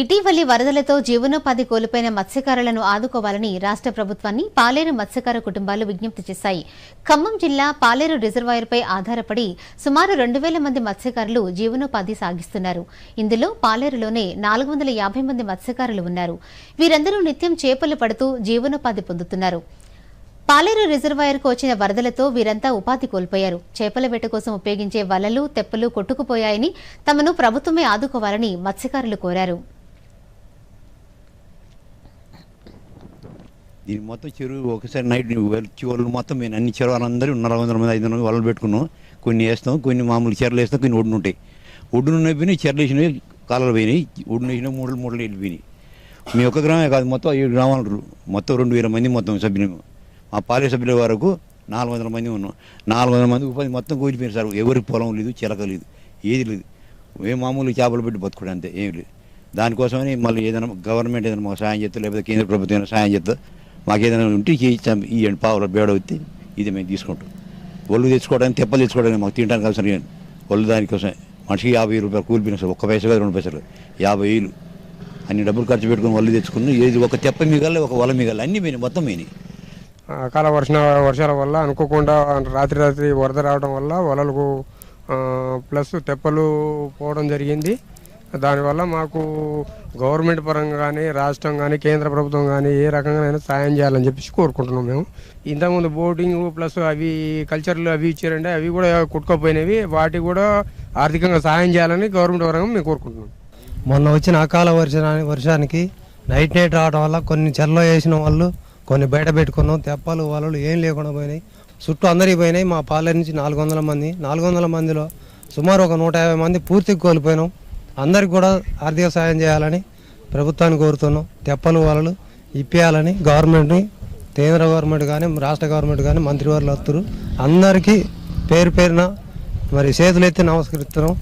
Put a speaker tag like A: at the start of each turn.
A: ఇటీవలి వరదలతో జీవనోపాధి కోల్పోయిన మత్స్యకారులను ఆదుకోవాలని రాష్ట్ర ప్రభుత్వాన్ని పాలేరు మత్స్యకార కుటుంబాలు విజ్ఞప్తి చేశాయి. ఖమ్మం జిల్లా పాలేరు రిజర్వాయర్పై ఆధారపడి సుమారు రెండు వేల మంది మత్స్యకారులు జీవనోపాధి సాగిస్తున్నారు. ఇందులో పాలేరులోనే నాలుగు వందల యాభై మంది మత్స్యకారులు ఉన్నారు. వీరందరూ నిత్యం చేపలు పడుతూ జీవనోపాధి పొందుతున్నారు. పాలేరు రిజర్వాయర్కు వచ్చిన వరదలతో వీరంతా ఉపాధి కోల్పోయారు. చేపల వేట కోసం ఉపయోగించే వలలు తెప్పలు కొట్టుకుపోయాయని తమను ప్రభుత్వమే ఆదుకోవాలని మత్స్యకారులు కోరారు.
B: దీనికి మొత్తం చెరువు ఒకసారి నైట్ వచ్చి వాళ్ళు మొత్తం మేము అన్ని చెరువులు అందరూ నాలుగు వందల మంది ఐదు వందల మంది వలలు పెట్టుకున్నాం. కొన్ని వేస్తాం కొన్ని మామూలు చెరలు వేస్తాం కొన్ని ఒడ్డున ఉంటాయి. ఒడ్డున ఉన్నాయి పోయినాయి చెరలు వేసినవి కాలాలు పోయినాయి ఒడ్డున వేసినవి మూడు మూడు వెళ్ళిపోయినాయి మీ ఒక్క గ్రామే కాదు మొత్తం ఏడు గ్రామాలు మొత్తం రెండు వేల మంది మొత్తం సభ్యులు మా పాలే సభ్యుల వరకు నాలుగు వందల మంది ఉన్నాం. నాలుగు వందల మంది ఉపాధి మొత్తం కూలిపోయినారు సార్. ఎవరికి పొలం లేదు చిలక లేదు ఏది లేదు. ఏ మామూలు చేపలు పెట్టి బతుకుడు అంతే ఏం లేదు. దానికోసమని మళ్ళీ ఏదైనా గవర్నమెంట్ ఏదైనా మాకు సాయం చేస్తా లేకపోతే కేంద్ర ప్రభుత్వం ఏదైనా సాయం చేస్తా మాకు ఏదైనా ఉంటే ఇచ్చాం ఇవ్వండి పావుల బేడ వచ్చి ఇది మేము తీసుకుంటాం. ఒళ్ళు తెచ్చుకోవడానికి తెప్పలు తెచ్చుకోవడానికి మాకు తినడానికి అవసరం లేదు ఒళ్ళు దానికోసం మనిషికి యాభై రూపాయలు కూలిపోయిన సార్ ఒక్క పైసా కాదు రెండు పైసలు. యాభై వేలు. అన్ని డబ్బులు ఖర్చు పెట్టుకుని ఒళ్ళు తెచ్చుకుని ఏది ఒక తెప్ప మిగల ఒక వల మిగల అన్ని పోయినాయి మొత్తం మీని.
C: అకాల వర్ష వర్షాల వల్ల అనుకోకుండా రాత్రి రాత్రి వరద రావడం వల్ల వలలకు ప్లస్ తెప్పలు పోవడం జరిగింది. దానివల్ల మాకు గవర్నమెంట్ పరంగా కానీ రాష్ట్రం కానీ కేంద్ర ప్రభుత్వం కానీ ఏ రకంగానైనా సాయం చేయాలని చెప్పేసి కోరుకుంటున్నాం మేము. ఇంతకుముందు బోటింగ్ ప్లస్ అవి కల్చర్లు అవి ఇచ్చారంటే అవి కూడా కుట్టుకోపోయినవి. వాటికి కూడా ఆర్థికంగా సాయం చేయాలని గవర్నమెంట్ పరంగా మేము కోరుకుంటున్నాం.
D: మొన్న వచ్చిన అకాల వర్షానికి వర్షానికి నైట్ నైట్ రావడం వల్ల కొన్ని చెల్లో వేసిన వాళ్ళు కొన్ని బయట పెట్టుకున్నాం. తెప్పలు వలలు ఏం లేకుండా పోయినాయి. చుట్టూ అందరికి పోయినాయి. మా పాలె నుంచి నాలుగు వందల మంది. నాలుగు వందల మందిలో సుమారు ఒక నూట యాభై మంది పూర్తిగా కోల్పోయినాం. అందరికి కూడా ఆర్థిక సాయం చేయాలని ప్రభుత్వాన్ని కోరుతున్నాం. తెప్పలు వలలు ఇప్పేయాలని గవర్నమెంట్ని కేంద్ర గవర్నమెంట్ కానీ రాష్ట్ర గవర్నమెంట్ కానీ మంత్రివర్లు వస్తారు అందరికీ పేరు పేరున మరి చేతులైతే నమస్కరిస్తున్నాం.